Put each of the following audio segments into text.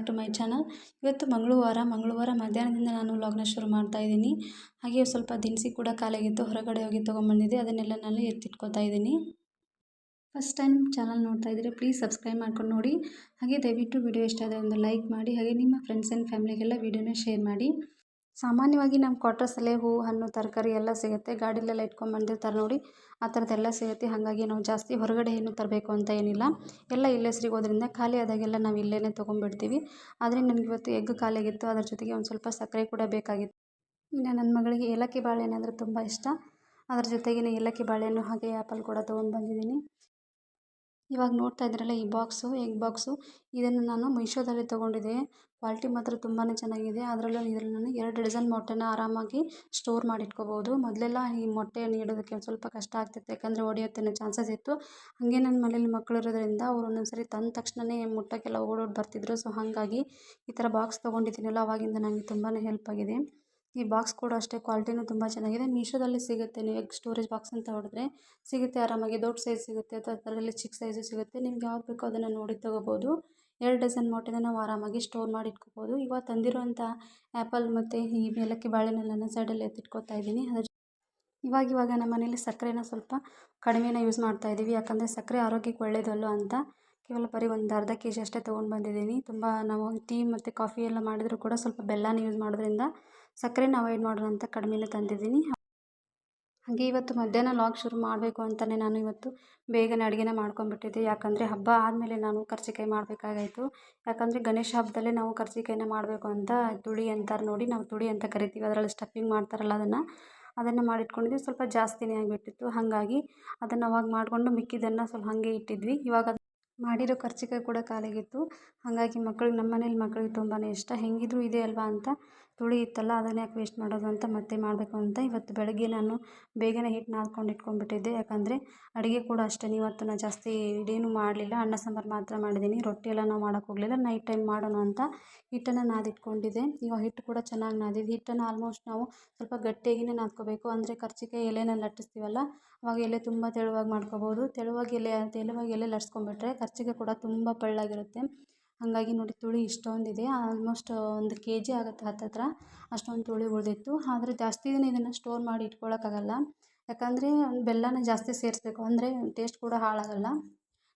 Back to my channel ಇವತ್ತು ಮಂಗಳವಾರ ಮಂಗಳವಾರ ಮಧ್ಯಾಹ್ನದಿಂದ ನಾನು ವ್ಲಾಗ್ನ ಶುರು ಮಾಡ್ತಾ ಇದ್ದೀನಿ. ಹಾಗೆ ಸ್ವಲ್ಪ ದಿನಸಿ ಕೂಡ ಖಾಲಿಯಾಗಿತ್ತು ಹೊರಗಡೆ ಹೋಗಿ ತೊಗೊಂಬಂದಿದ್ದೆ ಅದನ್ನೆಲ್ಲ ನಾನು ಎತ್ತಿಟ್ಕೊತಾ ಇದ್ದೀನಿ. ಫಸ್ಟ್ ಟೈಮ್ ಚಾನಲ್ ನೋಡ್ತಾ ಇದ್ದರೆ ಪ್ಲೀಸ್ ಸಬ್ಸ್ಕ್ರೈಬ್ ಮಾಡ್ಕೊಂಡು ನೋಡಿ. ಹಾಗೆ ದಯವಿಟ್ಟು ವಿಡಿಯೋ ಇಷ್ಟ ಆದರೆ ಒಂದು ಲೈಕ್ ಮಾಡಿ. ಹಾಗೆ ನಿಮ್ಮ ಫ್ರೆಂಡ್ಸ್ ಆ್ಯಂಡ್ ಫ್ಯಾಮಿಲಿಗೆಲ್ಲ ವೀಡಿಯೋನ ಶೇರ್ ಮಾಡಿ. ಸಾಮಾನ್ಯವಾಗಿ ನಮ್ಮ ಕ್ವಾರ್ಟರ್ಸಲ್ಲೇ ಹೂವು ಹಣ್ಣು, ತರಕಾರಿ ಎಲ್ಲ ಸಿಗುತ್ತೆ. ಗಾಡಿಲೆಲ್ಲ ಇಟ್ಕೊಂಡು ಬಂದಿರ್ತಾರೆ ನೋಡಿ. ಆ ಥರದ್ದೆಲ್ಲ ಸಿಗುತ್ತೆ. ಹಾಗಾಗಿ ನಾವು ಜಾಸ್ತಿ ಹೊರಗಡೆ ಏನು ತರಬೇಕು ಅಂತ ಏನಿಲ್ಲ. ಎಲ್ಲ ಇಲ್ಲೇ ಸಿಗೋದ್ರಿಂದ ಖಾಲಿ ಆದಾಗೆಲ್ಲ ನಾವು ಇಲ್ಲೇ ತೊಗೊಂಡ್ಬಿಡ್ತೀವಿ. ಆದರೆ ನನಗೆ ಇವತ್ತು ಎಗ್ ಖಾಲಿಯಾಗಿತ್ತು ಅದ್ರ ಜೊತೆಗೆ ಒಂದು ಸ್ವಲ್ಪ ಸಕ್ಕರೆ ಕೂಡ ಬೇಕಾಗಿತ್ತು. ಇನ್ನು ನನ್ನ ಮಗಳಿಗೆ ಏಲಕ್ಕಿ ಬಾಳೆಹಣ್ಣು ಅಂದರೆ ತುಂಬ ಇಷ್ಟ. ಅದ್ರ ಜೊತೆಗೆ ಏಲಕ್ಕಿ ಬಾಳೆಹಣ್ಣು ಹಾಗೆ ಆ್ಯಪಲ್ ಕೂಡ ತೊಗೊಂಡು ಬಂದಿದ್ದೀನಿ. ಇವಾಗ ನೋಡ್ತಾ ಇದ್ರಲ್ಲ ಈ ಬಾಕ್ಸು, ಎಗ್ ಬಾಕ್ಸು. ಇದನ್ನು ನಾನು ಮೀಶೋದಲ್ಲಿ ತೊಗೊಂಡಿದ್ದೆ. ಕ್ವಾಲಿಟಿ ಮಾತ್ರ ತುಂಬಾ ಚೆನ್ನಾಗಿದೆ. ಅದರಲ್ಲೂ ಇದರಲ್ಲಿ ನಾನು ಎರಡು ಡಜನ್ ಮೊಟ್ಟೆನ ಆರಾಮಾಗಿ ಸ್ಟೋರ್ ಮಾಡಿ ಇಟ್ಕೋಬೋದು ಮೊದಲೆಲ್ಲ ಈ ಮೊಟ್ಟೆಯನ್ನು ಇಡೋದಕ್ಕೆ ಸ್ವಲ್ಪ ಕಷ್ಟ ಆಗ್ತಿತ್ತು. ಯಾಕಂದರೆ ಒಡೆಯುತ್ತೆ ಚಾನ್ಸಸ್ ಇತ್ತು. ಹಾಗೆ ನನ್ನ ಮನೇಲಿ ಮಕ್ಕಳು ಇರೋದ್ರಿಂದ ಅವ್ರು ಒಂದೊಂದು ಸರಿ ತಂದ ತಕ್ಷಣವೇ ಮೊಟ್ಟಕ್ಕೆಲ್ಲ ಓಡೋಡಿ ಬರ್ತಿದ್ರು. ಸೊ ಹಾಗಾಗಿ ಈ ಥರ ಬಾಕ್ಸ್ ತೊಗೊಂಡಿದ್ದೀನಲ್ಲ, ಅವಾಗಿಂದ ನನಗೆ ತುಂಬಾ ಹೆಲ್ಪ್ ಆಗಿದೆ. ಈ ಬಾಕ್ಸ್ ಕೂಡ ಅಷ್ಟೇ, ಕ್ವಾಲಿಟಿನೂ ತುಂಬ ಚೆನ್ನಾಗಿದೆ. ಮೀಶೋದಲ್ಲಿ ಸಿಗುತ್ತೆ. ನೀವು ಎಗ್ ಸ್ಟೋರೇಜ್ ಬಾಕ್ಸ್ ಅಂತ ಹೊಡೆದ್ರೆ ಸಿಗುತ್ತೆ, ಆರಾಮಾಗಿ ದೊಡ್ಡ ಸೈಜ್ ಸಿಗುತ್ತೆ, ಅಥವಾ ಅದರಲ್ಲಿ ಚಿಕ್ಕ ಸೈಜು ಸಿಗುತ್ತೆ. ನಿಮ್ಗೆ ಯಾವ್ದು ಬೇಕೋ ಅದನ್ನು ನೋಡಿ ತೊಗೋಬೋದು ಎರಡು ಡಜನ್ ಮೊಟ್ಟೆನ ನಾವು ಆರಾಮಾಗಿ ಸ್ಟೋರ್ ಮಾಡಿ ಇಟ್ಕೋಬೋದು. ಇವಾಗ ತಂದಿರೋಂಥ ಆ್ಯಪಲ್ ಮತ್ತು ಈ ಏಲಕ್ಕಿ ಬಾಳೆಹಣ್ಣೆಲ್ಲನ ಸೈಡಲ್ಲಿ ಎತ್ತಿಟ್ಕೋತಾ ಇದ್ದೀನಿ. ಅದ್ರ ಇವಾಗ ಇವಾಗ ನಮ್ಮ ಮನೇಲಿ ಸಕ್ಕರೆನ ಸ್ವಲ್ಪ ಕಡಿಮೆನ ಯೂಸ್ ಮಾಡ್ತಾ ಇದ್ದೀವಿ. ಯಾಕಂದರೆ ಸಕ್ಕರೆ ಆರೋಗ್ಯಕ್ಕೆ ಒಳ್ಳೆಯದಲ್ಲ ಅಂತ. ಕೇವಲ ಬರೀ ಒಂದು ಅರ್ಧ ಕೆ ಜಿ ಅಷ್ಟೇ ತೊಗೊಂಡು ಬಂದಿದ್ದೀನಿ. ತುಂಬ ನಾವು ಟೀ ಮತ್ತು ಕಾಫಿ ಎಲ್ಲ ಮಾಡಿದರೂ ಕೂಡ ಸ್ವಲ್ಪ ಬೆಲ್ಲನ ಯೂಸ್ ಮಾಡೋದ್ರಿಂದ ಸಕ್ಕರೆನ ಅವಾಯ್ಡ್ ಮಾಡೋಣ ಅಂತ ಕಡಿಮೆನೇ ತಂದಿದ್ದೀನಿ. ಹಾಗೆ ಇವತ್ತು ಮಧ್ಯಾಹ್ನ ಲಾಗ್ ಶುರು ಮಾಡಬೇಕು ಅಂತಲೇ ನಾನು ಇವತ್ತು ಬೇಗನೆ ಅಡುಗೆನ ಮಾಡ್ಕೊಂಡ್ಬಿಟ್ಟಿದ್ದೆ. ಯಾಕಂದರೆ ಹಬ್ಬ ಆದಮೇಲೆ ನಾನು ಕರ್ಜಿಕಾಯಿ ಮಾಡಬೇಕಾಗಾಯ್ತು. ಯಾಕಂದರೆ ಗಣೇಶ ಹಬ್ಬದಲ್ಲೇ ನಾವು ಕರ್ಜಿಕಾಯಿನ ಮಾಡಬೇಕು ಅಂತ ತುಳಿ ಅಂತಾರೆ ನೋಡಿ, ನಾವು ತುಳಿ ಅಂತ ಕರಿತೀವಿ. ಅದರಲ್ಲಿ ಸ್ಟಫಿಂಗ್ ಮಾಡ್ತಾರಲ್ಲ ಅದನ್ನು. ಅದನ್ನು ಮಾಡಿಟ್ಕೊಂಡಿದ್ವಿ. ಸ್ವಲ್ಪ ಜಾಸ್ತಿನೇ ಆಗಿಬಿಟ್ಟಿತ್ತು. ಹಾಗಾಗಿ ಅದನ್ನು ಅವಾಗ ಮಾಡಿಕೊಂಡು ಮಿಕ್ಕಿದ್ದನ್ನು ಸ್ವಲ್ಪ ಹಾಗೆ ಇಟ್ಟಿದ್ವಿ. ಇವಾಗ ಮಾಡಿರೋ ಕರ್ಜಿಕಾಯಿ ಕೂಡ ಕಾಲಿಗಿತ್ತು ಹಾಗಾಗಿ ಮಕ್ಳಿಗೆ ನಮ್ಮ ಮನೇಲಿ ಮಕ್ಳಿಗೆ ತುಂಬಾ ಇಷ್ಟ. ಹೆಂಗಿದ್ರು ಇದೆ ಅಲ್ವಾ ಅಂತ ತುಳಿ ಇತ್ತಲ್ಲ, ಅದನ್ನ ಯಾಕೆ ವೇಸ್ಟ್ ಮಾಡೋದು ಅಂತ ಮತ್ತೆ ಮಾಡಬೇಕು ಅಂತ ಇವತ್ತು ಬೆಳಗ್ಗೆ ನಾನು ಬೇಗನೆ ಹಿಟ್ಟು ನಾದ್ಕೊಂಡು ಇಟ್ಕೊಂಡ್ಬಿಟ್ಟಿದ್ದೆ. ಯಾಕಂದರೆ ಅಡುಗೆ ಕೂಡ ಅಷ್ಟೇ ಇವತ್ತು ನಾನು ಜಾಸ್ತಿ ಇಡೇನು ಮಾಡಲಿಲ್ಲ. ಅನ್ನ, ಸಾಂಬಾರು ಮಾತ್ರ ಮಾಡಿದ್ದೀನಿ ರೊಟ್ಟಿ ಎಲ್ಲ ನಾವು ಮಾಡೋಕೆ ಹೋಗಲಿಲ್ಲ. ನೈಟ್ ಟೈಮ್ ಮಾಡೋಣ ಅಂತ ಹಿಟ್ಟನ್ನು ನಾದಿಟ್ಕೊಂಡಿದ್ದೆ. ಇವಾಗ ಹಿಟ್ಟು ಕೂಡ ಚೆನ್ನಾಗಿ ನಾದಿದ್ದು ಹಿಟ್ಟನ್ನು ಆಲ್ಮೋಸ್ಟ್ ನಾವು ಸ್ವಲ್ಪ ಗಟ್ಟಿಯಾಗಿಯೇ ನಾದ್ಕೋಬೇಕು. ಅಂದರೆ ಕರ್ಚಿಕೆ ಎಲೆನ ಲಟ್ಟಿಸ್ತೀವಲ್ಲ, ಅವಾಗ ಎಲೆ ತುಂಬ ತೆಳುವಾಗಿ ಮಾಡ್ಕೋಬೋದು. ತೆಳುವಾಗಿ ಎಲೆ ತೆಳುವಾಗಿ ಎಲೆ ಲಟ್ಸ್ಕೊಂಡ್ಬಿಟ್ರೆ ಕರ್ಚಿಗೆ ಕೂಡ ತುಂಬ ಪಳ್ಳಾಗಿರುತ್ತೆ. ಹಾಗಾಗಿ ನೋಡಿ ತುಳಿ ಇಷ್ಟೊಂದಿದೆ. ಆಲ್ಮೋಸ್ಟ್ ಒಂದು ಕೆ ಜಿ ಆಗುತ್ತೆ ಹತ್ತತ್ರ. ಅಷ್ಟೊಂದು ತುಳಿ ಉಳಿದಿತ್ತು. ಆದರೆ ಜಾಸ್ತಿ ದಿನ ಇದನ್ನು ಸ್ಟೋರ್ ಮಾಡಿ ಇಟ್ಕೊಳ್ಳೋಕ್ಕಾಗಲ್ಲ ಯಾಕಂದರೆ ಬೆಲ್ಲನ ಜಾಸ್ತಿ ಸೇರಿಸ್ಬೇಕು. ಅಂದರೆ ಟೇಸ್ಟ್ ಕೂಡ ಹಾಳಾಗಲ್ಲ.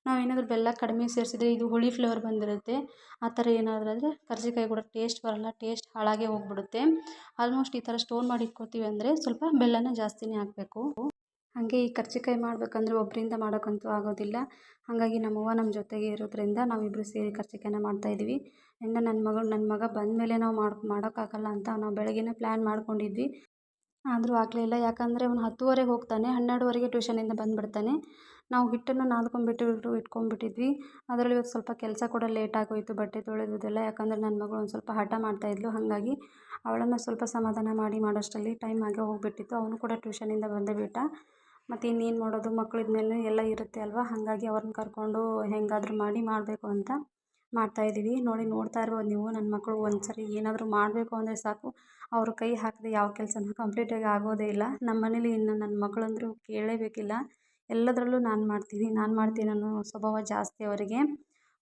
ನಾವೇನಾದರೂ ಬೆಲ್ಲ ಕಡಿಮೆ ಸೇರಿಸಿದ್ರೆ ಇದು ಹುಳಿ ಫ್ಲೇವರ್ ಬಂದಿರುತ್ತೆ. ಆ ಥರ ಏನಾದರೂ ಆದರೆ ಕರ್ಜಿಕಾಯಿ ಕೂಡ ಟೇಸ್ಟ್ ಬರೋಲ್ಲ. ಟೇಸ್ಟ್ ಹಾಳಾಗೇ ಹೋಗ್ಬಿಡುತ್ತೆ. ಆಲ್ಮೋಸ್ಟ್ ಈ ಥರ ಸ್ಟೋರ್ ಮಾಡಿ ಇಟ್ಕೋತೀವಿ ಅಂದರೆ ಸ್ವಲ್ಪ ಬೆಲ್ಲನ ಜಾಸ್ತಿನೇ ಹಾಕಬೇಕು. ಹಾಗೆ ಈ ಕರ್ಜಿಕಾಯಿ ಮಾಡಬೇಕಂದ್ರೆ ಒಬ್ಬರಿಂದ ಮಾಡೋಕ್ಕಂತೂ ಆಗೋದಿಲ್ಲ. ಹಾಗಾಗಿ ನಮ್ಮವ್ವ ನಮ್ಮ ಜೊತೆಗೆ ಇರೋದ್ರಿಂದ ನಾವಿಬ್ಬರು ಸೇರಿ ಕರ್ಜಿಕಾಯಿನ ಮಾಡ್ತಾಯಿದ್ವಿ ಇನ್ನು ನನ್ನ ಮಗಳು ನನ್ನ ಮಗ ಬಂದಮೇಲೆ ನಾವು ಮಾಡಿ, ಮಾಡೋಕ್ಕಾಗಲ್ಲ ಅಂತ ನಾವು ಬೆಳಗ್ಗೆಯೇ ಪ್ಲ್ಯಾನ್ ಮಾಡ್ಕೊಂಡಿದ್ವಿ. ಆದರೂ ಆಗಲಿಲ್ಲ ಯಾಕಂದರೆ ಅವನು ಹತ್ತುವರೆಗೆ ಹೋಗ್ತಾನೆ, ಹನ್ನೆರಡುವರೆಗೆ ಟ್ಯೂಷನಿಂದ ಬಂದುಬಿಡ್ತಾನೆ. ನಾವು ಹಿಟ್ಟನ್ನು ನಾದ್ಕೊಂಡ್ಬಿಟ್ಟು ಇಟ್ಕೊಂಡ್ಬಿಟ್ಟಿದ್ವಿ. ಅದರಲ್ಲಿ ಇವತ್ತು ಸ್ವಲ್ಪ ಕೆಲಸ ಕೂಡ ಲೇಟ್ ಆಗೋಯಿತು, ಬಟ್ಟೆ ತೊಳೆಯೋದೆಲ್ಲ ಯಾಕಂದರೆ ನನ್ನ ಮಗಳು ಒಂದು ಸ್ವಲ್ಪ ಹಠ ಮಾಡ್ತಾಯಿದ್ಲು ಹಾಗಾಗಿ ಅವಳನ್ನು ಸ್ವಲ್ಪ ಸಮಾಧಾನ ಮಾಡಿ ಮಾಡೋಷ್ಟರಲ್ಲಿ ಟೈಮ್ ಆಗೇ ಹೋಗಿಬಿಟ್ಟಿತ್ತು. ಅವನು ಕೂಡ ಟ್ಯೂಷನಿಂದ ಬಂದೇ ಬಿಟ್ಟ ಮತ್ತು ಇನ್ನೇನು ಮಾಡೋದು? ಮಕ್ಳು ಎಲ್ಲ ಇರುತ್ತೆ ಅಲ್ವ? ಹಾಗಾಗಿ ಅವ್ರನ್ನ ಕರ್ಕೊಂಡು ಹೇಗಾದ್ರೂ ಮಾಡಿ ಮಾಡಬೇಕು ಅಂತ ಮಾಡ್ತಾಯಿದ್ದೀವಿ ನೋಡಿ, ನೋಡ್ತಾ ಇರ್ಬೋದು ನೀವು. ನನ್ನ ಮಕ್ಕಳು ಒಂದು ಸರಿ ಏನಾದರೂ ಮಾಡಬೇಕು ಅಂದರೆ ಸಾಕು. ಅವರು ಕೈ ಹಾಕದೆ ಯಾವ ಕೆಲಸನೂ ಕಂಪ್ಲೀಟಾಗಿ ಆಗೋದೇ ಇಲ್ಲ. ನಮ್ಮ ಮನೇಲಿ ಇನ್ನು ನನ್ನ ಮಕ್ಕಳಂದ್ರೂ ಕೇಳಲೇಬೇಕಿಲ್ಲ ಎಲ್ಲದರಲ್ಲೂ ನಾನು ಮಾಡ್ತೀನಿ. ನಾನು ಮಾಡ್ತೀನಿ ಅನ್ನೋ ಸ್ವಭಾವ ಜಾಸ್ತಿ ಅವರಿಗೆ.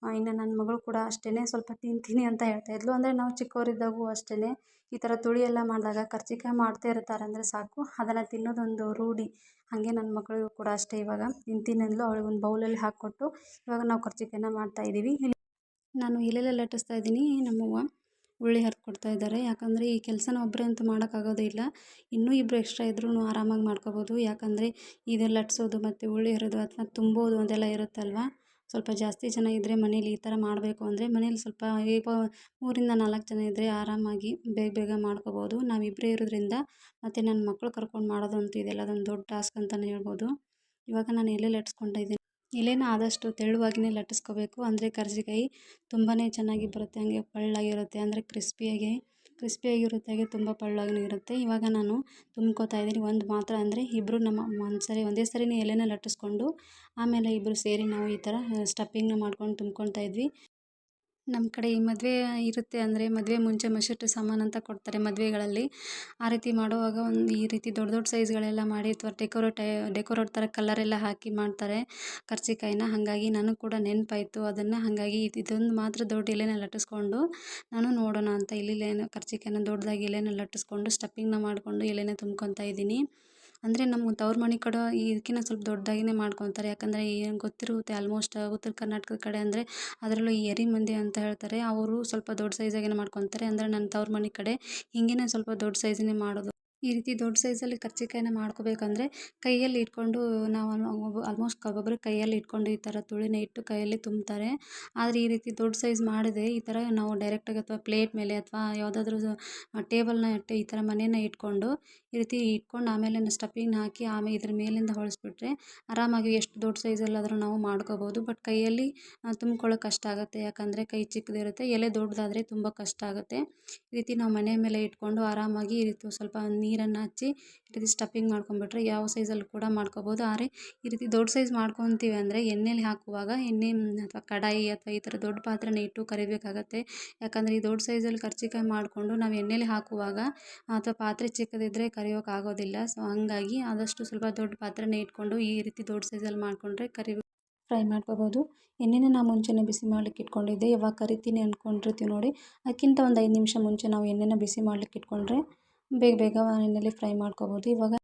ಇನ್ನು ನನ್ನ ಮಗಳು ಕೂಡ ಅಷ್ಟೇ ಸ್ವಲ್ಪ ತಿಂತೀನಿ ಅಂತ ಹೇಳ್ತಾಯಿದ್ಲು ಅಂದರೆ ನಾವು ಚಿಕ್ಕವರಿದ್ದಾಗೂ ಅಷ್ಟೇ ಈ ಥರ ತುಳಿ ಎಲ್ಲ ಮಾಡಿದಾಗ ಕರ್ಜಿಕಾಯಿ ಮಾಡ್ತಾ ಇರ್ತಾರೆ ಅಂದರೆ ಸಾಕು. ಅದನ್ನು ತಿನ್ನೋದೊಂದು ರೂಢಿ. ಹಾಗೆ ನನ್ನ ಮಗಳಿಗೂ ಕೂಡ ಅಷ್ಟೇ ಇವಾಗ. ತಿಂತೀನಿ ಅಂದ್ಲು ಅವಳಿಗೆ ಒಂದು ಬೌಲಲ್ಲಿ ಹಾಕ್ಕೊಟ್ಟು ಇವಾಗ ನಾವು ಕರ್ಜಿಕಾಯಿನ ಮಾಡ್ತಾಯಿದ್ದೀವಿ ನಾನು ಎಲೆಲೆ ಲಟ್ಟಿಸ್ತಾ ಇದ್ದೀನಿ. ನಮ್ಮವ್ವ ಉಳ್ಳಿ ಹರ್ಕೊಡ್ತಾ ಇದ್ದಾರೆ. ಯಾಕಂದರೆ ಈ ಕೆಲಸನ ಒಬ್ಬರೇ ಅಂತೂ ಮಾಡೋಕ್ಕಾಗೋದೇ ಇಲ್ಲ. ಇನ್ನೂ ಇಬ್ಬರು ಎಕ್ಸ್ಟ್ರಾ ಇದ್ರೂ ಆರಾಮಾಗಿ ಮಾಡ್ಕೋಬೋದು. ಯಾಕಂದರೆ ಇದು ಲಟ್ಸೋದು ಮತ್ತು ಉಳ್ಳಿ ಹರಿದು ಅಥವಾ ತುಂಬೋದು ಅದೆಲ್ಲ ಇರುತ್ತಲ್ವ? ಸ್ವಲ್ಪ ಜಾಸ್ತಿ ಜನ ಇದ್ದರೆ ಮನೇಲಿ ಈ ಥರ ಮಾಡಬೇಕು ಅಂದರೆ ಮನೇಲಿ ಸ್ವಲ್ಪ ಈಗ ಮೂರಿಂದ ನಾಲ್ಕು ಜನ ಇದ್ದರೆ ಆರಾಮಾಗಿ ಬೇಗ ಬೇಗ ಮಾಡ್ಕೋಬೋದು. ನಾವಿಬ್ಬರೇ ಇರೋದ್ರಿಂದ ಮತ್ತು ನನ್ನ ಮಕ್ಕಳು ಕರ್ಕೊಂಡು ಮಾಡೋದು ಅಂತ ಇದೆಲ್ಲ ಅದೊಂದು ದೊಡ್ಡ ಟಾಸ್ಕ್ ಅಂತಲೇ ಹೇಳ್ಬೋದು. ಇವಾಗ ನಾನು ಎಲೆ ಲಟ್ಸ್ಕೊಂಡಿದ್ದೀನಿ ಎಲೆನ ಆದಷ್ಟು ತೆಳುವಾಗಿಯೇ ಲಟ್ಟಿಸ್ಕೋಬೇಕು. ಅಂದರೆ ಕರ್ಜಿಕಾಯಿ ತುಂಬಾ ಚೆನ್ನಾಗಿ ಬರುತ್ತೆ, ಹಂಗೆ ಪಳ್ಳಾಗಿರುತ್ತೆ, ಅಂದರೆ ಕ್ರಿಸ್ಪಿಯಾಗಿ ಕ್ರಿಸ್ಪಿಯಾಗಿರುತ್ತೆ ತುಂಬ ಪಳ್ಳಾಗೂ ಇರುತ್ತೆ. ಇವಾಗ ನಾನು ತುಂಬ್ಕೊತಾ ಇದ್ದೀನಿ. ಒಂದು ಮಾತ್ರ ಅಂದರೆ ಇಬ್ಬರು ನಮ್ಮ ಒಂದು ಸರಿ ಒಂದೇ ಸರಿನೇ ಎಲೆನ ಲಟ್ಟಿಸ್ಕೊಂಡು, ಆಮೇಲೆ ಇಬ್ಬರು ಸೇರಿ ನಾವು ಈ ಥರ ಸ್ಟಫಿಂಗ್ನ ಮಾಡ್ಕೊಂಡು ತುಂಬ್ಕೊತಾ ಇದ್ವಿ. ನಮ್ಮ ಕಡೆ ಈ ಮದುವೆ ಇರುತ್ತೆ ಅಂದರೆ ಮದುವೆ ಮುಂಚೆ ಮಶೆಟ್ಟು ಸಾಮಾನು ಅಂತ ಕೊಡ್ತಾರೆ ಮದುವೆಗಳಲ್ಲಿ. ಆ ರೀತಿ ಮಾಡುವಾಗ ಒಂದು ಈ ರೀತಿ ದೊಡ್ಡ ದೊಡ್ಡ ಸೈಜ್ಗಳೆಲ್ಲ ಮಾಡಿ ಅಥವಾ ಡೆಕೋರೇಟ್ ಡೆಕೋರೇಟ್ ಥರ ಕಲರೆಲ್ಲ ಹಾಕಿ ಮಾಡ್ತಾರೆ. ಕರ್ಜಿಕಾಯಿನ ಹಾಗಾಗಿ ನನಗೆ ಕೂಡ ನೆನಪಾಯ್ತು. ಅದನ್ನು ಹಾಗಾಗಿ ಇದು, ಇದೊಂದು ಮಾತ್ರ ದೊಡ್ಡ ಎಲೆನ ಲಟ್ಟಿಸ್ಕೊಂಡು ನಾನು ನೋಡೋಣ ಅಂತ. ಇಲ್ಲಿ ಕರ್ಜಿಕಾಯಿನ ದೊಡ್ಡದಾಗಿ ಎಲೆನ ಲಟ್ಟಿಸ್ಕೊಂಡು ಸ್ಟಫಿಂಗ್ನ ಮಾಡಿಕೊಂಡು ಎಲೆನ ತುಂಬ್ಕೊತಾ ಇದ್ದೀನಿ. ಅಂದರೆ ನಮ್ಮ ತವ್ರ ಮನೆ ಕಡೆ ಇದಕ್ಕಿಂತ ಸ್ವಲ್ಪ ದೊಡ್ಡದಾಗಿನೇ ಮಾಡ್ಕೊತಾರೆ. ಯಾಕಂದರೆ ಏನು ಗೊತ್ತಿರುತ್ತೆ ಆಲ್ಮೋಸ್ಟ್ ಉತ್ತರ ಕರ್ನಾಟಕದ ಕಡೆ ಅಂದರೆ ಅದರಲ್ಲೂ ಈ ಎರಿ ಮಂದಿ ಅಂತ ಹೇಳ್ತಾರೆ. ಅವರು ಸ್ವಲ್ಪ ದೊಡ್ಡ ಸೈಜಾಗೇನೆ ಮಾಡ್ಕೊತಾರೆ. ಅಂದರೆ ನನ್ನ ತವ್ರ ಮನೆ ಕಡೆ ಹೀಗೆಯೇ ಸ್ವಲ್ಪ ದೊಡ್ಡ ಸೈಜನ್ನೇ ಮಾಡೋದು. ಈ ರೀತಿ ದೊಡ್ಡ ಸೈಜಲ್ಲಿ ಕರ್ಜಿಕಾಯನ್ನ ಮಾಡ್ಕೋಬೇಕಂದ್ರೆ ಕೈಯಲ್ಲಿ ಇಟ್ಕೊಂಡು ನಾವು ಆಲ್ಮೋಸ್ಟ್ ಒಬ್ಬೊಬ್ಬರು ಕೈಯಲ್ಲಿ ಇಟ್ಕೊಂಡು ಈ ಥರ ತುಳಿನ ಇಟ್ಟು ಕೈಯಲ್ಲಿ ತುಂಬ್ತಾರೆ. ಆದರೆ ಈ ರೀತಿ ದೊಡ್ಡ ಸೈಜ್ ಮಾಡಿದೆ ಈ ಥರ ನಾವು ಡೈರೆಕ್ಟಾಗಿ ಅಥವಾ ಪ್ಲೇಟ್ ಮೇಲೆ ಅಥವಾ ಯಾವುದಾದ್ರೂ ಟೇಬಲ್ನ ಇಟ್ಟು ಈ ಥರ ಮನೇನ ಇಟ್ಕೊಂಡು ಈ ರೀತಿ ಇಟ್ಕೊಂಡು ಆಮೇಲೆ ಸ್ಟಫಿಂಗ್ನ ಹಾಕಿ ಆಮೇಲೆ ಇದ್ರ ಮೇಲಿಂದ ಹೊಳಿಸ್ಬಿಟ್ರೆ ಆರಾಮಾಗಿ ಎಷ್ಟು ದೊಡ್ಡ ಸೈಜಲ್ಲಾದರೂ ನಾವು ಮಾಡ್ಕೋಬೋದು. ಬಟ್ ಕೈಯಲ್ಲಿ ತುಂಬ್ಕೊಳ್ಳೋಕೆ ಕಷ್ಟ ಆಗುತ್ತೆ. ಯಾಕಂದರೆ ಕೈ ಚಿಕ್ಕದಿರುತ್ತೆ, ಎಲೆ ದೊಡ್ಡದಾದರೆ ತುಂಬ ಕಷ್ಟ ಆಗುತ್ತೆ. ಈ ರೀತಿ ನಾವು ಮನೆ ಮೇಲೆ ಇಟ್ಕೊಂಡು ಆರಾಮಾಗಿ ಈ ರೀತಿ ಸ್ವಲ್ಪ ನೀರನ್ನು ಹಚ್ಚಿ ಈ ರೀತಿ ಸ್ಟಫಿಂಗ್ ಮಾಡ್ಕೊಂಬಿಟ್ರೆ ಯಾವ ಸೈಜಲ್ಲಿ ಕೂಡ ಮಾಡ್ಕೋಬೋದು. ಆದರೆ ಈ ರೀತಿ ದೊಡ್ಡ ಸೈಜ್ ಮಾಡ್ಕೊತೀವಿ ಅಂದರೆ ಎಣ್ಣೆಲಿ ಹಾಕುವಾಗ ಎಣ್ಣೆ, ಅಥವಾ ಕಡಾಯಿ ಅಥವಾ ಈ ಥರ ದೊಡ್ಡ ಪಾತ್ರೆನ ಇಟ್ಟು ಕರಿಬೇಕಾಗತ್ತೆ. ಯಾಕಂದರೆ ಈ ದೊಡ್ಡ ಸೈಜಲ್ಲಿ ಕರ್ಚಿಕಾಯಿ ಮಾಡಿಕೊಂಡು ನಾವು ಎಣ್ಣೆಲಿ ಹಾಕುವಾಗ, ಅಥವಾ ಪಾತ್ರೆ ಚಿಕ್ಕದಿದ್ದರೆ ಕರಿಯೋಕ್ಕಾಗೋದಿಲ್ಲ ಸೊ ಹಂಗಾಗಿ ಆದಷ್ಟು ಸ್ವಲ್ಪ ದೊಡ್ಡ ಪಾತ್ರೆನೇ ಇಟ್ಕೊಂಡು ಈ ರೀತಿ ದೊಡ್ಡ ಸೈಜಲ್ಲಿ ಮಾಡಿಕೊಂಡ್ರೆ ಕರಿ ಫ್ರೈ ಮಾಡ್ಕೋಬೋದು. ಎಣ್ಣೆನ ನಾವು ಮುಂಚೆನೇ ಬಿಸಿ ಮಾಡ್ಲಿಕ್ಕೆ ಇಟ್ಕೊಂಡಿದ್ದೆ. ಯಾವಾಗ ಕರಿತೀನಿ ಅಂದ್ಕೊಂಡಿರ್ತೀವಿ ನೋಡಿ. ಅದಕ್ಕಿಂತ ಒಂದು ಐದು ನಿಮಿಷ ಮುಂಚೆ ನಾವು ಎಣ್ಣೆನ ಬಿಸಿ ಮಾಡ್ಲಿಕ್ಕೆ ಇಟ್ಕೊಂಡ್ರೆ ಬೇಗ ಬೇಗ ಎಣ್ಣೆಲಿ ಫ್ರೈ ಮಾಡ್ಕೊಬೋದು. ಇವಾಗ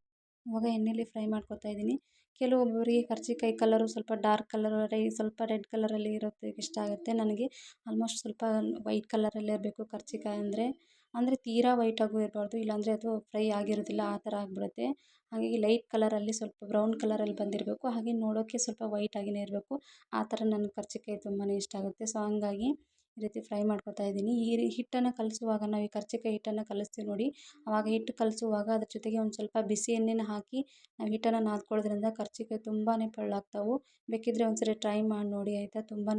ಇವಾಗ ಎಣ್ಣೆಲಿ ಫ್ರೈ ಮಾಡ್ಕೊತಾ ಇದ್ದೀನಿ. ಕೆಲವೊಬ್ಬರಿಗೆ ಕರ್ಜಿಕಾಯಿ ಕಲರು ಸ್ವಲ್ಪ ಡಾರ್ಕ್ ಕಲರ್ ಸ್ವಲ್ಪ ರೆಡ್ ಕಲರಲ್ಲಿ ಇರೋದಕ್ಕೆ ಇಷ್ಟ ಆಗುತ್ತೆ. ನನಗೆ ಆಲ್ಮೋಸ್ಟ್ ಸ್ವಲ್ಪ ವೈಟ್ ಕಲರಲ್ಲೇ ಇರಬೇಕು ಕರ್ಜಿಕಾಯಿ ಅಂದರೆ. ಅಂದರೆ ತೀರಾ ವೈಟಾಗೂ ಇರಬಾರ್ದು, ಇಲ್ಲಾಂದರೆ ಅದು ಫ್ರೈ ಆಗಿರೋದಿಲ್ಲ, ಆ ಥರ ಆಗಿಬಿಡುತ್ತೆ. ಹಾಗಾಗಿ ಲೈಟ್ ಕಲರಲ್ಲಿ ಸ್ವಲ್ಪ ಬ್ರೌನ್ ಕಲರಲ್ಲಿ ಬಂದಿರಬೇಕು. ಹಾಗೆ ನೋಡೋಕ್ಕೆ ಸ್ವಲ್ಪ ವೈಟಾಗಿಯೇ ಇರಬೇಕು. ಆ ಥರ ನನ್ನ ಕರ್ಜಿಕಾಯಿ ತುಂಬಾ ಇಷ್ಟ ಆಗುತ್ತೆ. ಸೊ ಹಂಗಾಗಿ ಈ ರೀತಿ ಫ್ರೈ ಮಾಡ್ಕೊತಾ ಇದ್ದೀನಿ. ಈ ಹಿಟ್ಟನ್ನು ಕಲಸುವಾಗ, ನಾವು ಈ ಕರ್ಜಿಕಾಯಿ ಹಿಟ್ಟನ್ನು ಕಲಸ್ತೀವಿ ನೋಡಿ ಆವಾಗ ಹಿಟ್ಟು ಕಲಸುವಾಗ ಅದ್ರ ಜೊತೆಗೆ ಒಂದು ಸ್ವಲ್ಪ ಬಿಸಿ ಎಣ್ಣೆನ ಹಾಕಿ, ನಾವು ಹಿಟ್ಟನ್ನು ನಾದ್ಕೊಳ್ಳೋದ್ರಿಂದ ಕರ್ಜಿಕಾಯಿ ತುಂಬಾ ಪಳ್ಳಾಗ್ತವೆ. ಬೇಕಿದ್ದರೆ ಒಂದ್ಸರಿ ಟ್ರೈ ಮಾಡಿ ನೋಡಿ, ಆಯಿತಾ? ತುಂಬಾ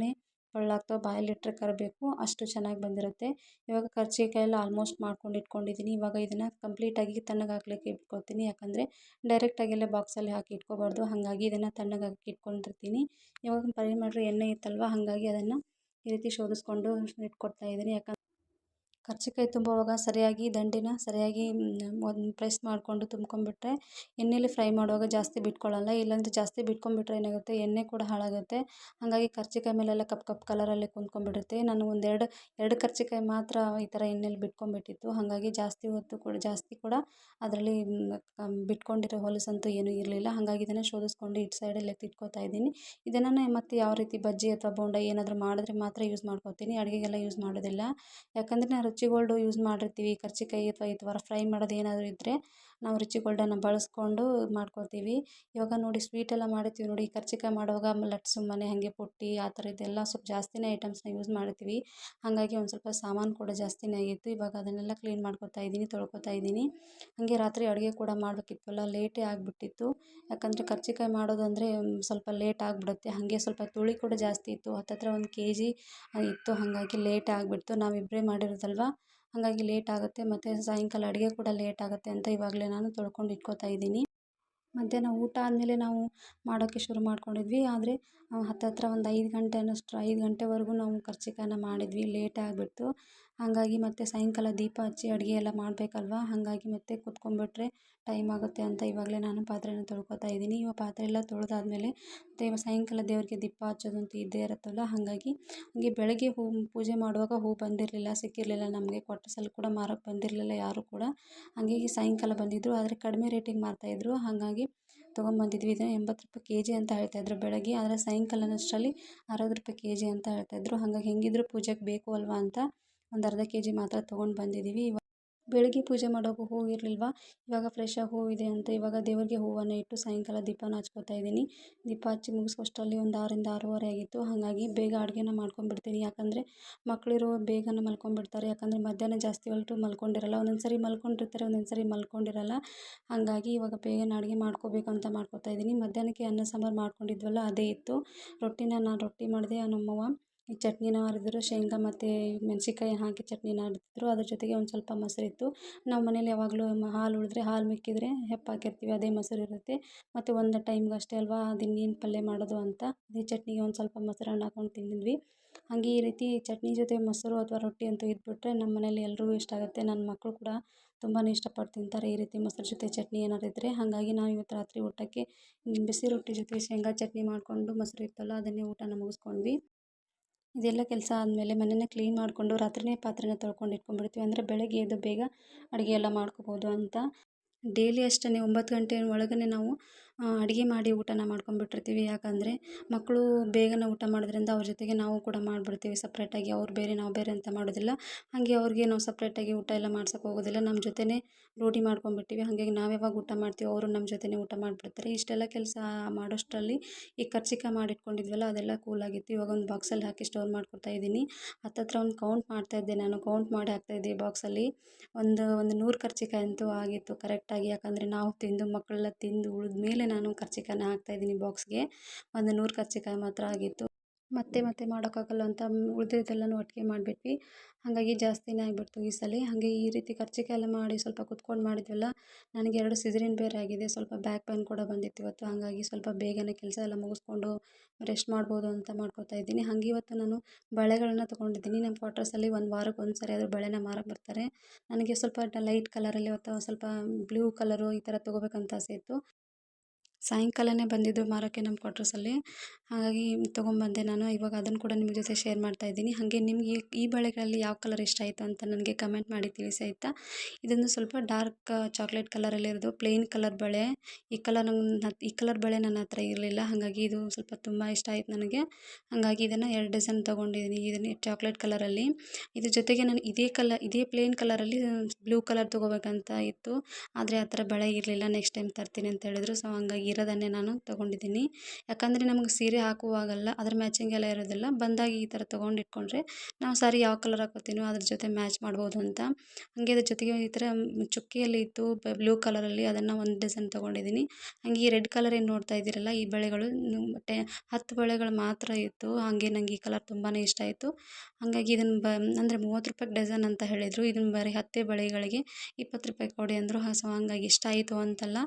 ಪಳ್ಳಾಗ್ತವೆ. ಬಾಯಲ್ಲಿಟ್ಟರೆ ಕರಬೇಕು, ಅಷ್ಟು ಚೆನ್ನಾಗಿ ಬಂದಿರುತ್ತೆ. ಇವಾಗ ಕರ್ಜಿಕಾಯಿ ಎಲ್ಲ ಆಲ್ಮೋಸ್ಟ್ ಮಾಡ್ಕೊಂಡು ಇಟ್ಕೊಂಡಿದ್ದೀನಿ ಇವಾಗ ಇದನ್ನು ಕಂಪ್ಲೀಟಾಗಿ ತಣ್ಣಗಾಗ್ಲಿಕ್ಕೆ ಇಟ್ಕೊತೀನಿ ಯಾಕಂದರೆ ಡೈರೆಕ್ಟಾಗೆಲ್ಲ ಬಾಕ್ಸಲ್ಲಿ ಹಾಕಿ ಇಟ್ಕೋಬಾರ್ದು. ಹಾಗಾಗಿ ಇದನ್ನು ತಣ್ಣಗಾಕಿ ಇಟ್ಕೊಂಡಿರ್ತೀನಿ. ಇವಾಗ ಫ್ರೈ ಮಾಡಿರೋ ಎಣ್ಣೆ ಇತ್ತಲ್ವ? ಹಾಗಾಗಿ ಅದನ್ನು ಈ ರೀತಿ ಶೋಧಿಸ್ಕೊಂಡು ಇಟ್ಕೊಡ್ತಾ ಇದ್ದೀನಿ. ಯಾಕಂದರೆ ಕರ್ಜಿಕಾಯಿ ತುಂಬುವಾಗ ಸರಿಯಾಗಿ ದಂಡಿನ ಸರಿಯಾಗಿ ಒಂದು ಪ್ರೆಸ್ ಮಾಡಿಕೊಂಡು ತುಂಬ್ಕೊಂಡ್ಬಿಟ್ರೆ ಎಣ್ಣೆಲಿ ಫ್ರೈ ಮಾಡುವಾಗ ಜಾಸ್ತಿ ಬಿಟ್ಕೊಳ್ಳಲ್ಲ ಇಲ್ಲಾಂದರೆ ಜಾಸ್ತಿ ಬಿಟ್ಕೊಂಡ್ಬಿಟ್ರೆ ಏನಾಗುತ್ತೆ? ಎಣ್ಣೆ ಕೂಡ ಹಾಳಾಗುತ್ತೆ. ಹಾಗಾಗಿ ಕರ್ಜಿಕಾಯಿ ಮೇಲೆಲ್ಲ ಕಪ್ಪು ಕಪ್ಪು ಕಲರಲ್ಲಿ ಕುಂತ್ಕೊಂಡ್ಬಿಡುತ್ತೆ. ನಾನು ಒಂದೆರಡು ಎರಡು ಕರ್ಜಿಕಾಯಿ ಮಾತ್ರ ಈ ಥರ ಎಣ್ಣೆಲಿ ಬಿಟ್ಕೊಂಡ್ಬಿಟ್ಟಿತ್ತು. ಹಾಗಾಗಿ ಜಾಸ್ತಿ ಹೊತ್ತು ಕೂಡ, ಜಾಸ್ತಿ ಕೂಡ ಅದರಲ್ಲಿ ಬಿಟ್ಕೊಂಡಿರೋ ಹೊಲಸಂತೂ ಏನೂ ಇರಲಿಲ್ಲ. ಹಾಗಾಗಿ ಇದನ್ನು ಶೋಧಿಸ್ಕೊಂಡು ಇಟ್ ಸೈಡಲ್ಲಿ ಎತ್ತಿಟ್ಕೋತಾ ಇದ್ದೀನಿ. ಇದನ್ನು ಮತ್ತೆ ಯಾವ ರೀತಿ ಬಜ್ಜಿ ಅಥವಾ ಬೋಂಡ ಏನಾದರೂ ಮಾಡಿದ್ರೆ ಮಾತ್ರ ಯೂಸ್ ಮಾಡ್ಕೋತೀನಿ. ಅಡುಗೆಗೆಲ್ಲ ಯೂಸ್ ಮಾಡೋದಿಲ್ಲ. ಯಾಕಂದರೆ ನಾನು ಗೋಲ್ಡು ಯೂಸ್ ಮಾಡಿರ್ತೀವಿ. ಕರ್ಚಿಕಾಯಿ ಅಥವಾ ಈ ಥರ ಫ್ರೈ ಮಾಡೋದು ಏನಾದರೂ ಇದ್ದರೆ ನಾವು ರುಚಿ ಬಳಸಿಕೊಂಡು ಮಾಡ್ಕೊತೀವಿ ಇವಾಗ ನೋಡಿ ಸ್ವೀಟ್ ಎಲ್ಲ ಮಾಡಿರ್ತೀವಿ ನೋಡಿ ಕರ್ಜಿಕಾಯಿ ಮಾಡುವಾಗ ಲಟ್ ಮನೆ ಹಾಗೆ ಪುಟ್ಟಿ ಆ ಥರದ್ದೆಲ್ಲ ಸ್ವಲ್ಪ ಜಾಸ್ತಿನೇ ಐಟಮ್ಸ್ನ ಯೂಸ್ ಮಾಡ್ತೀವಿ. ಹಾಗಾಗಿ ಒಂದು ಸ್ವಲ್ಪ ಸಾಮಾನು ಕೂಡ ಜಾಸ್ತಿನೇ ಆಗಿತ್ತು. ಇವಾಗ ಅದನ್ನೆಲ್ಲ ಕ್ಲೀನ್ ಮಾಡ್ಕೊತಾ ಇದ್ದೀನಿ ತೊಳ್ಕೊತಾ ಇದ್ದೀನಿ. ಹಾಗೆ ರಾತ್ರಿ ಅಡುಗೆ ಕೂಡ ಮಾಡಬೇಕಿತ್ತಲ್ಲ ಲೇಟೇ ಆಗಿಬಿಟ್ಟಿತ್ತು. ಯಾಕಂದರೆ ಕರ್ಜಿಕಾಯಿ ಮಾಡೋದಂದರೆ ಸ್ವಲ್ಪ ಲೇಟ್ ಆಗಿಬಿಡುತ್ತೆ. ಹಾಗೆ ಸ್ವಲ್ಪ ತುಳಿ ಕೂಡ ಜಾಸ್ತಿ ಇತ್ತು. ಹತ್ತತ್ರ ಒಂದು ಕೆ ಜಿ ಇತ್ತು. ಹಾಗಾಗಿ ಲೇಟ್ ಆಗಿಬಿಡ್ತು. ನಾವಿಬ್ಬರೇ ಮಾಡಿರೋದಲ್ವ? ಹಾಗಾಗಿ ಲೇಟ್ ಆಗುತ್ತೆ. ಮತ್ತು ಸಾಯಂಕಾಲ ಅಡುಗೆ ಕೂಡ ಲೇಟ್ ಆಗುತ್ತೆ ಅಂತ ಇವಾಗಲೇ ನಾನು ತೊಳ್ಕೊಂಡು ಇಟ್ಕೋತಾ ಇದ್ದೀನಿ. ಮಧ್ಯಾಹ್ನ ಊಟ ಆದಮೇಲೆ ನಾವು ಮಾಡೋಕ್ಕೆ ಶುರು ಮಾಡ್ಕೊಂಡಿದ್ವಿ. ಆದರೆ ಹತ್ತತ್ರ ಒಂದು ಐದು ಗಂಟೆ ಅನ್ನೋಷ್ಟು ಐದು ಗಂಟೆವರೆಗೂ ನಾವು ಕರ್ಜಿಕಾಯನ್ನ ಮಾಡಿದ್ವಿ. ಲೇಟ್ ಆಗಿಬಿಡ್ತು ಹಾಗಾಗಿ ಮತ್ತು ಸಾಯಂಕಾಲ ದೀಪ ಹಚ್ಚಿ ಅಡುಗೆ ಎಲ್ಲ ಮಾಡಬೇಕಲ್ವ? ಹಾಗಾಗಿ ಮತ್ತೆ ಕೂತ್ಕೊಂಡ್ಬಿಟ್ರೆ ಟೈಮ್ ಆಗುತ್ತೆ ಅಂತ ಇವಾಗಲೇ ನಾನು ಪಾತ್ರೆನ ತೊಳ್ಕೊತಾ ಇದ್ದೀನಿ. ಇವಾಗ ಪಾತ್ರೆ ಎಲ್ಲ ತೊಳೆದಾದ್ಮೇಲೆ ದೇವ ಸಾಯಂಕಾಲ ದೇವರಿಗೆ ದೀಪ ಹಚ್ಚೋದಂತೂ ಇದ್ದೇ ಇರುತ್ತಲ್ಲ, ಹಾಗಾಗಿ ಹಾಗೆ ಬೆಳಗ್ಗೆ ಹೂ ಪೂಜೆ ಮಾಡುವಾಗ ಹೂ ಬಂದಿರಲಿಲ್ಲ, ಸಿಕ್ಕಿರಲಿಲ್ಲ ನಮಗೆ ಕ್ವಾರ್ಟರ್ಸಲ್ಲಿ ಕೂಡ ಮಾರೋಕ್ಕೆ ಬಂದಿರಲಿಲ್ಲ ಯಾರೂ ಕೂಡ. ಹಾಗಾಗಿ ಸಾಯಂಕಾಲ ಬಂದಿದ್ದರು ಆದರೆ ಕಡಿಮೆ ರೇಟಿಗೆ ಮಾರ್ತಾಯಿದ್ರು ಹಾಗಾಗಿ ತೊಗೊಂಬಂದಿದ್ವಿ ಇದನ್ನು ಎಂಬತ್ತು ರೂಪಾಯಿ ಕೆ ಜಿ ಅಂತ ಹೇಳ್ತಾಯಿದ್ರು ಬೆಳಗ್ಗೆ, ಆದರೆ ಸಾಯಂಕಾಲನಷ್ಟರಲ್ಲಿ ಅರವತ್ತು ರೂಪಾಯಿ ಕೆ ಜಿ ಅಂತ ಹೇಳ್ತಾಯಿದ್ರು ಹಾಗಾಗಿ ಹೆಂಗಿದ್ರು ಪೂಜೆಗೆ ಬೇಕು ಅಲ್ವಾ ಅಂತ ಒಂದು ಅರ್ಧ ಕೆ ಜಿ ಮಾತ್ರ ತೊಗೊಂಡು ಬಂದಿದ್ದೀವಿ ಇವಾಗ ಬೆಳಗ್ಗೆ ಪೂಜೆ ಮಾಡೋಕ್ಕೂ ಹೂವು ಇರಲಿಲ್ವ? ಇವಾಗ ಫ್ರೆಶ್ಶಾಗಿ ಹೂವು ಇದೆ ಅಂತ ಇವಾಗ ದೇವರಿಗೆ ಹೂವನ್ನು ಇಟ್ಟು ಸಾಯಂಕಾಲ ದೀಪನ ಹಚ್ಕೋತಾ ಇದ್ದೀನಿ ದೀಪ ಹಚ್ಚಿ ಮುಗಿಸೋಷ್ಟರಲ್ಲಿ ಒಂದು ಆರರಿಂದ ಆರೂವರೆ ಆಗಿತ್ತು. ಹಾಗಾಗಿ ಬೇಗ ಅಡುಗೆನ ಮಾಡ್ಕೊಂಡ್ಬಿಡ್ತೀನಿ. ಯಾಕಂದರೆ ಮಕ್ಕಳಿರೋ ಬೇಗನೆ ಮಲ್ಕೊಂಡ್ಬಿಡ್ತಾರೆ. ಯಾಕಂದರೆ ಮಧ್ಯಾಹ್ನ ಜಾಸ್ತಿ ಹೊರಟು ಮಲ್ಕೊಂಡಿರಲ್ಲ. ಒಂದೊಂದು ಸರಿ ಮಲ್ಕೊಂಡಿರ್ತಾರೆ ಒಂದೊಂದು ಸರಿ ಮಲ್ಕೊಂಡಿರಲ್ಲ. ಹಾಗಾಗಿ ಇವಾಗ ಬೇಗನೆ ಅಡುಗೆ ಮಾಡ್ಕೋಬೇಕು ಅಂತ ಮಾಡ್ಕೋತಾ ಇದ್ದೀನಿ ಮಧ್ಯಾಹ್ನಕ್ಕೆ ಅನ್ನ ಸಾಂಬಾರು ಮಾಡ್ಕೊಂಡಿದ್ವಲ್ಲ, ಅದೇ ಇತ್ತು. ರೊಟ್ಟಿನ ನಾನು ರೊಟ್ಟಿ ಮಾಡಿದೆ ನಮ್ಮವ್ವ ಈ ಚಟ್ನಿನ ಅರೆದಿರೋ ಶೇಂಗಾ ಮತ್ತು ಮೆಣ್ಸಿನ್ಕಾಯಿ ಹಾಕಿ ಚಟ್ನಿನ ಅರೆದಿದ್ರು ಅದ್ರ ಜೊತೆಗೆ ಒಂದು ಸ್ವಲ್ಪ ಮೊಸರಿತ್ತು ನಾವು ಮನೇಲಿ ಯಾವಾಗಲೂ ಹಾಲು ಉಳಿದ್ರೆ ಹಾಲು ಮಿಕ್ಕಿದರೆ ಹೆಪ್ಪಾಕಿರ್ತೀವಿ ಅದೇ ಮೊಸರು ಇರುತ್ತೆ. ಮತ್ತು ಒಂದು ಟೈಮ್ಗೆ ಅಷ್ಟೇ ಅಲ್ವಾ ಅದಿನ್ನೇನು ಪಲ್ಯ ಮಾಡೋದು ಅಂತ. ಅದೇ ಚಟ್ನಿಗೆ ಒಂದು ಸ್ವಲ್ಪ ಮೊಸರನ್ನ ಹಾಕೊಂಡು ತಿಂದಿದ್ವಿ ಹಾಗೆ ಈ ರೀತಿ ಚಟ್ನಿ ಜೊತೆ ಮೊಸರು ಅಥವಾ ರೊಟ್ಟಿ ಅಂತೂ ಇದ್ಬಿಟ್ರೆ ನಮ್ಮ ಮನೇಲಿ ಎಲ್ಲರಿಗೂ ಇಷ್ಟ ಆಗುತ್ತೆ. ನನ್ನ ಮಕ್ಕಳು ಕೂಡ ತುಂಬಾ ಇಷ್ಟಪಟ್ಟು ತಿಂತಾರೆ ಈ ರೀತಿ ಮೊಸರು ಜೊತೆ ಚಟ್ನಿ ಏನಾದ್ರು ಇದ್ದರೆ ಹಾಗಾಗಿ ನಾವು ಇವತ್ತು ರಾತ್ರಿ ಊಟಕ್ಕೆ ಬಿಸಿ ರೊಟ್ಟಿ ಜೊತೆ ಶೇಂಗಾ ಚಟ್ನಿ ಮಾಡಿಕೊಂಡು ಮೊಸರು ಇತ್ತಲ್ಲ, ಅದನ್ನೇ ಊಟನ ಮುಗಿಸ್ಕೊಂಡ್ವಿ. ಇದೆಲ್ಲ ಕೆಲಸ ಆದಮೇಲೆ ಮನೆಯನ್ನ ಕ್ಲೀನ್ ಮಾಡಿಕೊಂಡು ರಾತ್ರಿಯೇ ಪಾತ್ರೆನ ತೊಳ್ಕೊಂಡು ಇಟ್ಕೊಂಡ್ಬಿಡ್ತೀವಿ. ಅಂದರೆ ಬೆಳಗ್ಗೆ ಎದ್ದು ಬೇಗ ಅಡುಗೆ ಎಲ್ಲ ಮಾಡ್ಕೊಬೋದು ಅಂತ. ಡೈಲಿ ಅಷ್ಟೇ, ಒಂಬತ್ತು ಗಂಟೆ ಒಳಗೇ ನಾವು ಅಡುಗೆ ಮಾಡಿ ಊಟನ ಮಾಡ್ಕೊಂಡ್ಬಿಟ್ಟಿರ್ತೀವಿ ಯಾಕಂದರೆ ಮಕ್ಕಳು ಬೇಗನೆ ಊಟ ಮಾಡೋದ್ರಿಂದ ಅವ್ರ ಜೊತೆಗೆ ನಾವು ಕೂಡ ಮಾಡಿಬಿಡ್ತೀವಿ. ಸಪ್ರೇಟಾಗಿ ಅವ್ರು ಬೇರೆ, ನಾವು ಬೇರೆ ಅಂತ ಮಾಡೋದಿಲ್ಲ. ಹಾಗೆ ಅವ್ರಿಗೆ ನಾವು ಸಪ್ರೇಟಾಗಿ ಊಟ ಎಲ್ಲ ಮಾಡ್ಸೋಕೆ ಹೋಗೋದಿಲ್ಲ. ನಮ್ಮ ಜೊತೆನೇ ರೂಢಿ ಮಾಡ್ಕೊಂಬಿಟ್ಟಿವಿ. ಹಾಗಾಗಿ ನಾವು ಯಾವಾಗ ಊಟ ಮಾಡ್ತೀವಿ ಅವರು ನಮ್ಮ ಜೊತೆನೇ ಊಟ ಮಾಡಿಬಿಡ್ತಾರೆ. ಇಷ್ಟೆಲ್ಲ ಕೆಲಸ ಮಾಡೋಷ್ಟರಲ್ಲಿ ಈ ಕರ್ಚಿಕ ಮಾಡಿಟ್ಕೊಂಡಿದ್ವಲ್ಲ, ಅದೆಲ್ಲ ಕೂಲಾಗಿತ್ತು ಇವಾಗ ಒಂದು ಬಾಕ್ಸಲ್ಲಿ ಹಾಕಿ ಸ್ಟೋರ್ ಮಾಡ್ಕೊಡ್ತಾ ಇದ್ದೀನಿ. ಹತ್ತತ್ರ ಒಂದು ಕೌಂಟ್ ಮಾಡ್ತಾಯಿದ್ದೆ ನಾನು. ಕೌಂಟ್ ಮಾಡಿ ಹಾಕ್ತಾಯಿದ್ದೆ ಬಾಕ್ಸಲ್ಲಿ ಒಂದು ಒಂದು ನೂರು ಕರ್ಚಿಕಾಯಿ ಅಂತೂ ಆಗಿತ್ತು ಕರೆಕ್ಟಾಗಿ ಯಾಕಂದರೆ ನಾವು ತಿಂದು ಮಕ್ಕಳೆಲ್ಲ ತಿಂದು ಉಳಿದ ಮೇಲೆ ನಾನು ಕರ್ಚಿಕಾಯನ್ನ ಹಾಕ್ತಾಯಿದ್ದೀನಿ ಬಾಕ್ಸ್ಗೆ. ಒಂದು ನೂರು ಕರ್ಚಿಕಾಯಿ ಮಾತ್ರ ಆಗಿತ್ತು. ಮತ್ತೆ ಮತ್ತೆ ಮಾಡೋಕ್ಕಾಗಲ್ಲ ಅಂತ ಉಳಿದಿದ್ದೆಲ್ಲನೂ ಒಟ್ಟಿಗೆ ಮಾಡಿಬಿಟ್ವಿ. ಹಾಗಾಗಿ ಜಾಸ್ತಿನೇ ಆಗಿಬಿಡ್ತು ಈ ಸಲ. ಹಾಗೆ ಈ ರೀತಿ ಕರ್ಚಿಕಾಯಿ ಎಲ್ಲ ಮಾಡಿ ಸ್ವಲ್ಪ ಕುತ್ಕೊಂಡು ಮಾಡಿದ್ವಲ್ಲ, ನನಗೆ ಎರಡು ಸಿಜರಿನ್ ಬೇರೆ ಆಗಿದೆ. ಸ್ವಲ್ಪ ಬ್ಯಾಕ್ ಪೈನ್ ಕೂಡ ಬಂದಿತ್ತು ಇವತ್ತು. ಹಾಗಾಗಿ ಸ್ವಲ್ಪ ಬೇಗನೆ ಕೆಲಸ ಎಲ್ಲ ಮುಗಿಸ್ಕೊಂಡು ರೆಸ್ಟ್ ಮಾಡ್ಬೋದು ಅಂತ ಮಾಡ್ಕೊತಾ ಇದ್ದೀನಿ. ಹಾಗೆ ಇವತ್ತು ನಾನು ಬಳೆಗಳನ್ನ ತೊಗೊಂಡಿದ್ದೀನಿ. ನಮ್ಮ ಕ್ವಾರ್ಟರ್ಸಲ್ಲಿ ಒಂದು ವಾರಕ್ಕೆ ಒಂದು ಸರಿ ಆದರೂ ಬಳೆನ ಮಾರಕ್ಕೆ ಬರ್ತಾರೆ. ನನಗೆ ಸ್ವಲ್ಪ ಲೈಟ್ ಕಲರಲ್ಲಿ ಅಥವಾ ಸ್ವಲ್ಪ ಬ್ಲೂ ಕಲರು ಈ ಥರ ತೊಗೋಬೇಕಂತ ಆಸೆ ಇತ್ತು. ಸಾಯಂಕಾಲನೇ ಬಂದಿದ್ದು ಮಾರೋಕ್ಕೆ ನಮ್ಮ ಕ್ವಾರ್ಟರ್ಸಲ್ಲಿ. ಹಾಗಾಗಿ ತೊಗೊಂಬಂದೆ ನಾನು. ಇವಾಗ ಅದನ್ನು ಕೂಡ ನಿಮ್ಮ ಜೊತೆ ಶೇರ್ ಮಾಡ್ತಾ ಇದ್ದೀನಿ. ಹಾಗೆ ನಿಮಗೆ ಈ ಬಳೆಗಳಲ್ಲಿ ಯಾವ ಕಲರ್ ಇಷ್ಟ ಆಯಿತು ಅಂತ ನನಗೆ ಕಮೆಂಟ್ ಮಾಡಿ ತಿಳಿಸಿ ಆಯಿತಾ? ಇದೊಂದು ಸ್ವಲ್ಪ ಡಾರ್ಕ್ ಚಾಕ್ಲೇಟ್ ಕಲರಲ್ಲಿರೋದು ಪ್ಲೇನ್ ಕಲರ್ ಬಳೆ. ಈ ಕಲರ್ ನಂಗೆ ಈ ಕಲರ್ ಬಳೆ ನನ್ನ ಹತ್ರ ಇರಲಿಲ್ಲ. ಹಾಗಾಗಿ ಇದು ಸ್ವಲ್ಪ ತುಂಬ ಇಷ್ಟ ಆಯಿತು ನನಗೆ. ಹಾಗಾಗಿ ಇದನ್ನು ಎರಡು ಡಜನ್ ತೊಗೊಂಡಿದ್ದೀನಿ. ಇದನ್ನು ಚಾಕ್ಲೇಟ್ ಕಲರಲ್ಲಿ. ಇದ್ರ ಜೊತೆಗೆ ನಾನು ಇದೇ ಕಲರ್ ಇದೇ ಪ್ಲೇನ್ ಕಲರಲ್ಲಿ ಬ್ಲೂ ಕಲರ್ ತೊಗೋಬೇಕಂತ ಇತ್ತು. ಆದರೆ ಆ ಥರ ಬಳೆ ಇರಲಿಲ್ಲ. ನೆಕ್ಸ್ಟ್ ಟೈಮ್ ತರ್ತೀನಿ ಅಂತ ಹೇಳಿದ್ರು. ಸೊ, ಹಂಗಾಗಿ ಇರೋದನ್ನೇ ನಾನು ತೊಗೊಂಡಿದ್ದೀನಿ. ಯಾಕಂದರೆ ನಮಗೆ ಸೀರೆ ಹಾಕುವಾಗಲ್ಲ, ಅದ್ರ ಮ್ಯಾಚಿಂಗ್ ಎಲ್ಲ ಇರೋದಿಲ್ಲ. ಬಂದಾಗ ಈ ಥರ ತೊಗೊಂಡಿಟ್ಕೊಂಡ್ರೆ ನಾವು ಸಾರಿ ಯಾವ ಕಲರ್ ಹಾಕೋತೀನೋ ಅದ್ರ ಜೊತೆ ಮ್ಯಾಚ್ ಮಾಡ್ಬೋದು ಅಂತ. ಹಾಗೆ ಅದ್ರ ಜೊತೆಗೆ ಈ ಥರ ಚುಕ್ಕಿಯಲ್ಲಿ ಇತ್ತು ಬ್ಲೂ ಕಲರಲ್ಲಿ ಅದನ್ನು ಒಂದು ಡಿಸೈನ್ ತೊಗೊಂಡಿದ್ದೀನಿ. ಹಾಗೆ ಈ ರೆಡ್ ಕಲರ್ ಏನು ನೋಡ್ತಾ ಇದ್ದೀರಲ್ಲ, ಈ ಬಳೆಗಳು ಟೆ, ಹತ್ತು ಬಳೆಗಳು ಮಾತ್ರ ಇತ್ತು. ಹಾಗೆ ನಂಗೆ ಈ ಕಲರ್ ತುಂಬಾ ಇಷ್ಟ ಆಯಿತು. ಹಾಗಾಗಿ ಇದನ್ನು ಬ, ಅಂದರೆ ಮೂವತ್ತು ರೂಪಾಯಿಗೆ ಡಜನ್ ಅಂತ ಹೇಳಿದರು. ಇದನ್ನು ಬರೀ ಹತ್ತೇ ಬಳೆಗಳಿಗೆ ಇಪ್ಪತ್ತು ರೂಪಾಯಿ ಕೊಡಿ ಅಂದರು. ಸೊ ಹಂಗಾಗಿ ಇಷ್ಟ ಆಯಿತು ಅಂತಲ್ಲ.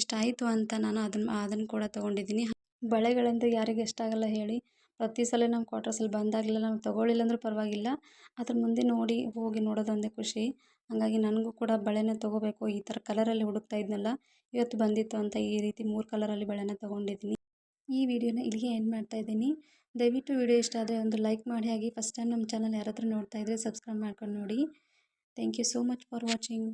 ಇಷ್ಟ ಆಯಿತು ಅಂತ ನಾನು ಅದನ್ನು ಅದನ್ನು ಕೂಡ ತೊಗೊಂಡಿದ್ದೀನಿ. ಬಳೆಗಳಂದರೆ ಯಾರಿಗೆ ಇಷ್ಟ ಆಗಲ್ಲ ಹೇಳಿ. ಪ್ರತಿ ಸಲ ನಮ್ಮ ಕ್ವಾರ್ಟರ್ಸಲ್ಲಿ ಬಂದಾಗಲೆಲ್ಲ ನಾವು ತೊಗೊಳ್ಳಿಲ್ಲ ಅಂದರೂ ಪರವಾಗಿಲ್ಲ. ಅದ್ರ ಮುಂದೆ ನೋಡಿ ಹೋಗಿ ನೋಡೋದೊಂದೇ ಖುಷಿ. ಹಾಗಾಗಿ ನನಗೂ ಕೂಡ ಬಳೆನ ತೊಗೋಬೇಕು. ಈ ಥರ ಕಲರಲ್ಲಿ ಹುಡುಕ್ತಾ ಇದ್ನಲ್ಲ, ಇವತ್ತು ಬಂದಿತ್ತು ಅಂತ ಈ ರೀತಿ ಮೂರು ಕಲರಲ್ಲಿ ಬಳೆನ ತೊಗೊಂಡಿದ್ದೀನಿ. ಈ ವಿಡಿಯೋನ ಇಲ್ಲಿಗೆ ಎಂಡ್ ಮಾಡ್ತಾ ಇದ್ದೀನಿ. ದಯವಿಟ್ಟು ವಿಡಿಯೋ ಇಷ್ಟ ಆದರೆ ಒಂದು ಲೈಕ್ ಮಾಡಿ. ಹಾಗೆ ಫಸ್ಟ್ ಟೈಮ್ ನಮ್ಮ ಚಾನಲ್ ಯಾರಾದರೂ ನೋಡ್ತಾ ಇದ್ದರೆ ಸಬ್ಸ್ಕ್ರೈಬ್ ಮಾಡ್ಕೊಂಡು ನೋಡಿ. Thank you so much for watching